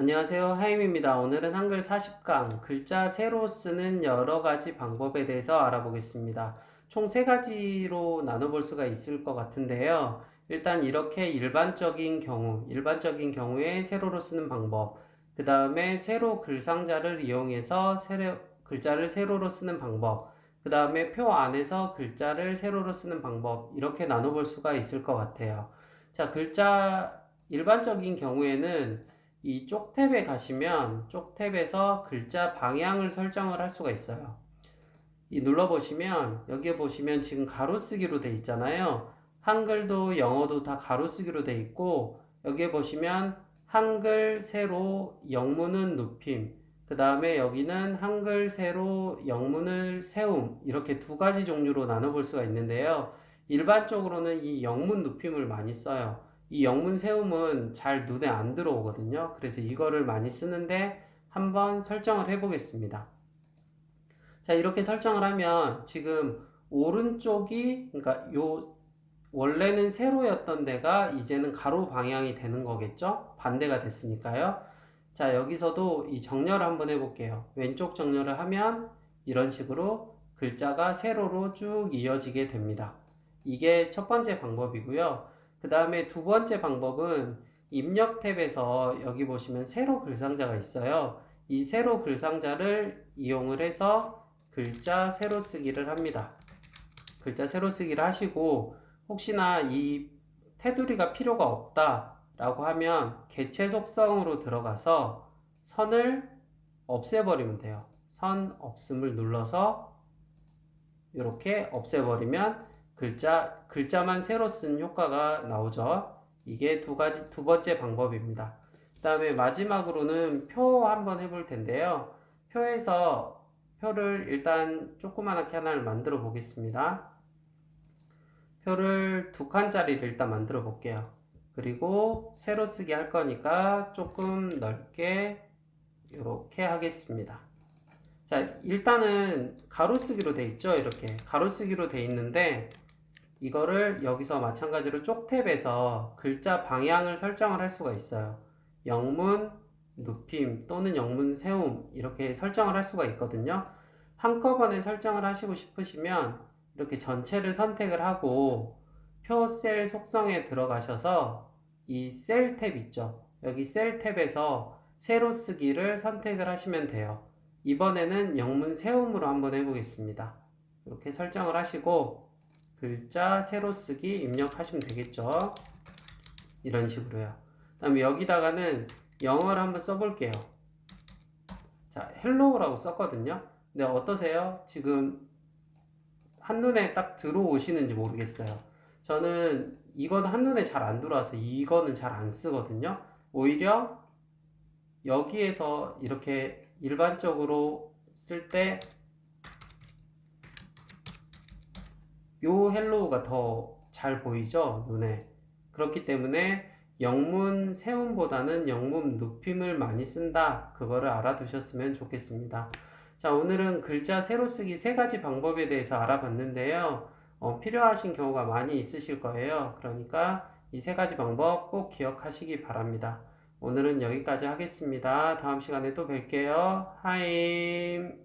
안녕하세요. 하임입니다. 오늘은 한글 40강 글자 세로 쓰는 여러 가지 방법에 대해서 알아보겠습니다. 총 세 가지로 나눠볼 수가 있을 것 같은데요. 일단 이렇게 일반적인 경우, 일반적인 경우에 세로로 쓰는 방법, 그 다음에 세로 글상자를 이용해서 세로, 글자를 세로로 쓰는 방법, 그 다음에 표 안에서 글자를 세로로 쓰는 방법, 이렇게 나눠볼 수가 있을 것 같아요. 자, 글자, 일반적인 경우에는 이 쪽탭에 가시면 쪽탭에서 글자 방향을 설정을 할 수가 있어요. 이 눌러보시면 여기에 보시면 지금 가로쓰기로 돼 있잖아요. 한글도 영어도 다 가로쓰기로 돼 있고 여기에 보시면 한글 세로 영문은 눕힘 그 다음에 여기는 한글 세로 영문을 세움 이렇게 두 가지 종류로 나눠볼 수가 있는데요. 일반적으로는 이 영문 눕힘을 많이 써요. 이 영문 세움은 잘 눈에 안 들어오거든요. 그래서 이거를 많이 쓰는데 한번 설정을 해 보겠습니다. 자, 이렇게 설정을 하면 지금 오른쪽이 그러니까 요 원래는 세로였던 데가 이제는 가로 방향이 되는 거겠죠? 반대가 됐으니까요. 자, 여기서도 이 정렬을 한번 해볼게요. 왼쪽 정렬을 하면 이런 식으로 글자가 세로로 쭉 이어지게 됩니다. 이게 첫 번째 방법이고요. 그 다음에 두 번째 방법은 입력 탭에서 여기 보시면 세로 글상자가 있어요. 이 세로 글상자를 이용을 해서 글자 세로 쓰기를 합니다. 글자 세로 쓰기를 하시고 혹시나 이 테두리가 필요가 없다 라고 하면 개체 속성으로 들어가서 선을 없애버리면 돼요. 선 없음을 눌러서 이렇게 없애버리면 글자, 글자만 새로 쓴 효과가 나오죠. 이게 두 가지, 두 번째 방법입니다. 그 다음에 마지막으로는 표 한번 해볼 텐데요. 표에서 표를 일단 조그만하게 하나를 만들어 보겠습니다. 표를 두 칸짜리를 일단 만들어 볼게요. 그리고 세로 쓰기 할 거니까 조금 넓게 이렇게 하겠습니다. 자, 일단은 가로쓰기로 돼 있죠. 이렇게 가로쓰기로 돼 있는데 이거를 여기서 마찬가지로 쪽탭에서 글자 방향을 설정을 할 수가 있어요. 영문 눕힘 또는 영문 세움 이렇게 설정을 할 수가 있거든요. 한꺼번에 설정을 하시고 싶으시면 이렇게 전체를 선택을 하고 표 셀 속성에 들어가셔서 이 셀 탭 있죠. 여기 셀 탭에서 세로 쓰기를 선택을 하시면 돼요. 이번에는 영문 세움으로 한번 해보겠습니다. 이렇게 설정을 하시고 글자 세로 쓰기 입력하시면 되겠죠. 이런 식으로요. 그 다음에 여기다가는 영어를 한번 써볼게요. 자, 헬로우라고 썼거든요. 근데 어떠세요? 지금 한눈에 딱 들어오시는지 모르겠어요. 저는 이건 한눈에 잘 안 들어와서 이거는 잘 안 쓰거든요. 오히려 여기에서 이렇게 일반적으로 쓸때 요 헬로우가 더 잘 보이죠? 눈에. 그렇기 때문에 영문 세움보다는 영문 눕힘을 많이 쓴다. 그거를 알아두셨으면 좋겠습니다. 자, 오늘은 글자 세로 쓰기 세 가지 방법에 대해서 알아봤는데요. 어, 필요하신 경우가 많이 있으실 거예요. 그러니까 이 세 가지 방법 꼭 기억하시기 바랍니다. 오늘은 여기까지 하겠습니다. 다음 시간에 또 뵐게요. 하임.